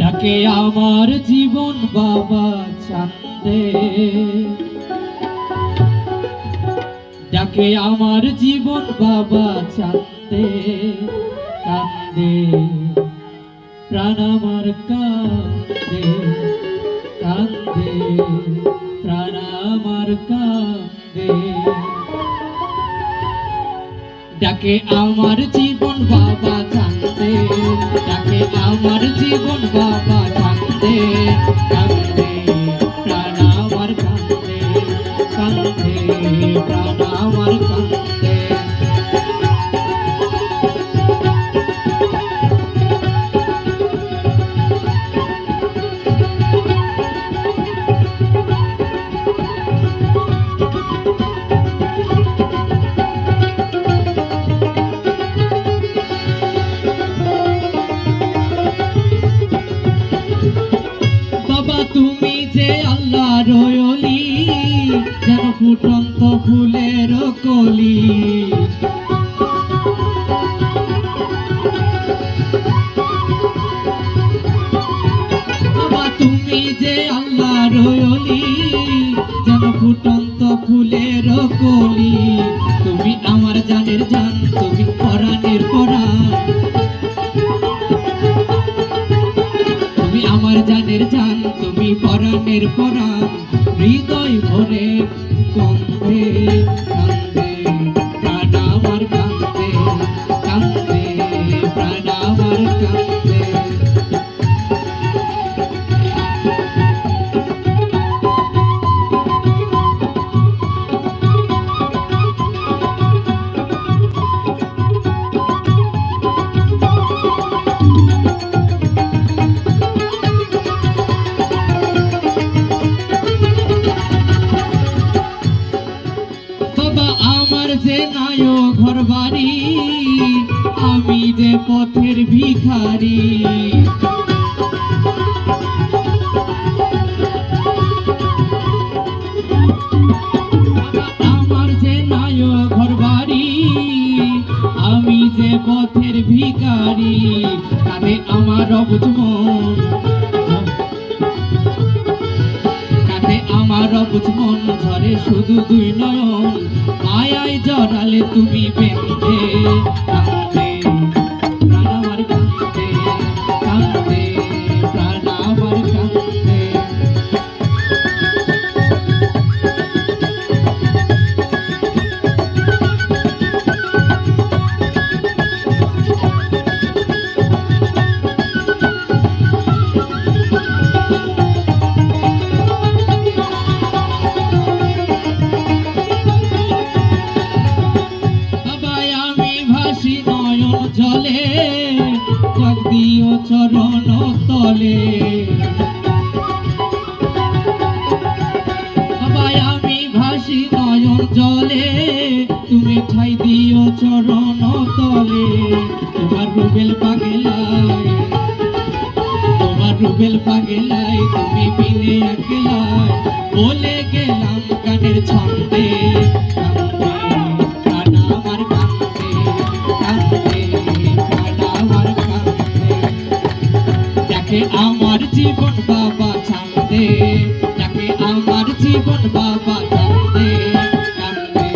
যাকে আমার জীবন বাবা চান্দে যাকে আমার জীবন বাবা চান্দে কান্দে প্রাণ আমার কান্দে কান্দে প্রাণ আমার কান্দে ডাকে আমার জীবন বাবা জানতে ডাকে আমার জীবন বাবা তুমি যে আল্লাহ রয়লি, যেন ফুটন্ত ফুলের কলি। তুমি যে আল্লাহ রয়লি, যেন ফুটন্ত ফুলের কলি। পরাণের পরা হৃদয় ভরে কন্দে যে নায় ঘর বাড়ি আমি যে পথের ভিখারি। আমার যে নায় ঘর বাড়ি আমি যে পথের ভিখারি। কাঁধে আমার অবুঝ আমার অবুঝ মন শুধু দুই মায়ায় জড়ালে তুমি নয়ন জলে জগদিও চরণ তলে। আমি ভাসি নয়ন জলে, তুমি ঠাই দিও চরণ তলে। তোমার রুবেল পাগেলাই তোমার রুবেল পাগেলাই তুমি বিনে একলাই। বলে গেলাম আমার জীবন বাবা ছান্দে যাকে আমার জীবন বাবা ছান্দে কান্দে